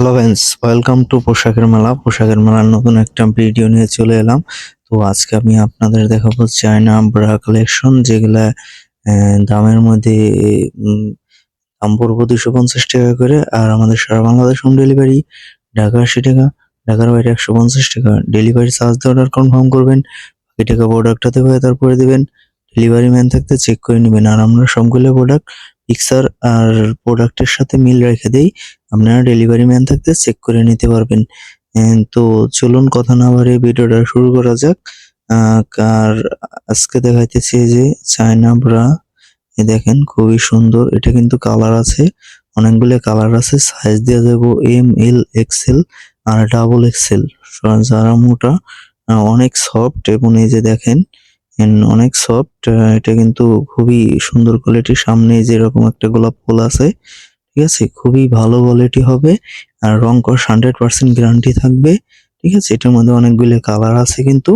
Hello friends welcome to পোশাকের মেলা পোশাকের মেলার নতুন একটা ভিডিও নিয়ে চলে এলাম। তো আজকে আমি আপনাদের দেখাবো চায়না ব্রা কালেকশন যেগুলা দামের মধ্যে দাম পড়ব দুশো পঞ্চাশ টাকা করে, আর আমাদের সারা বাংলাদেশ হোম ডেলিভারি ঢাকা আশি টাকা, ঢাকার বাইরে একশো পঞ্চাশ টাকা। ডেলিভারি চার্জ দিয়ে অর্ডার কনফার্ম করবেন, বাকি টাকা প্রোডাক্টটাতে পাই তারপরে দিবেন। ডেলিভারি ম্যান থাকতে চেক করে নেবেন। আর আমরা সবগুলো প্রোডাক্ট পিকচার আর প্রোডাক্টের সাথে মিল রেখে দেই। আপনারা ডেলিভারি ম্যান থাকতে চেক করে নিতে পারবেন। তো চলুন কথা না বাড়িয়ে ভিডিওটা শুরু করা যাক। আর আজকে দেখাইতেছি যে চায়না ব্রা এই দেখেন, খুবই সুন্দর। এটা কিন্তু কালার আছে। অনেকগুলো কালার আছে। সাইজ দেওয়া যাব এম এল এক্সেল আর ডাবল এক্সেল যারা মোটা অনেক সফট এবং এই যে দেখেন অনেক সফট এটা কিন্তু খুবই সুন্দর কোয়ালিটির সামনে যেরকম একটা গোলাপ ফুল আছে, ঠিক আছে? খুবই ভালো কোয়ালিটি হবে আর রং কস হান্ড্রেড পার্সেন্ট গ্যারান্টি থাকবে, ঠিক আছে? এটার মধ্যে অনেকগুলো কালার আছে কিন্তু।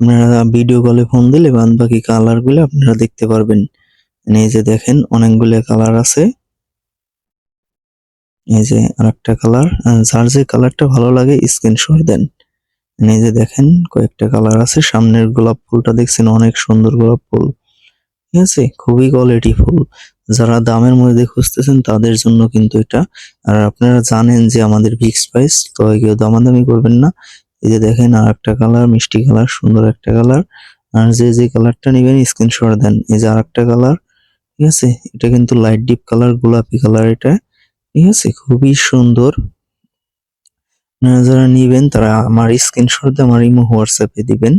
আপনারা ভিডিও কলে ফোন দিলে বাদ বাকি কালারগুলো আপনারা দেখতে পারবেন। মানে এই যে দেখেন অনেকগুলো কালার আছে। এই যে আরেকটা কালার যার যে কালারটা ভালো লাগে স্ক্রিনশট দেন। যে দেখেন, কয়েকটা কালার আছে। সামনের গোলাপ ফুলটা দেখছেন, অনেক সুন্দর গোলাপ ফুল। ঠিক আছে? খুবই কোয়ালিটি ফুল। যারা দামের মধ্যে খুঁজতেছেন, তাদের জন্য কিন্তু এটা। আর আপনারা জানেন যে আমাদের ফিক্স প্রাইস তো কেউ দামাদামি করবেন না। এই যে দেখেন আর একটা কালার মিষ্টি কালার সুন্দর একটা কালার আর যে যে কালারটা নেবেন স্ক্রিনশট দেন। এই যে আর একটা কালার ঠিক আছে? এটা কিন্তু লাইট ডিপ কালার গোলাপি কালার এটা। ঠিক আছে? খুবই সুন্দর। যারা নিবেন, তারা আমার স্ক্রিনশট আমার ইমো হোয়াটসঅ্যাপে দিবেন।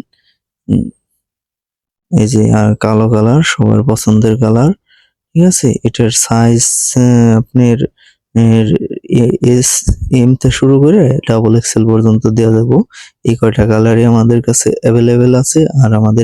এই যে, আর কালো কালার সবার পছন্দের কালার ঠিক আছে? এটার সাইজ আপনার এস এম তে শুরু করে ডাবল এক্সেল পর্যন্ত দেওয়া যাব। এই কয়টা কালারই আমাদের কাছে অ্যাভেলেবেল আছে, আর আমাদের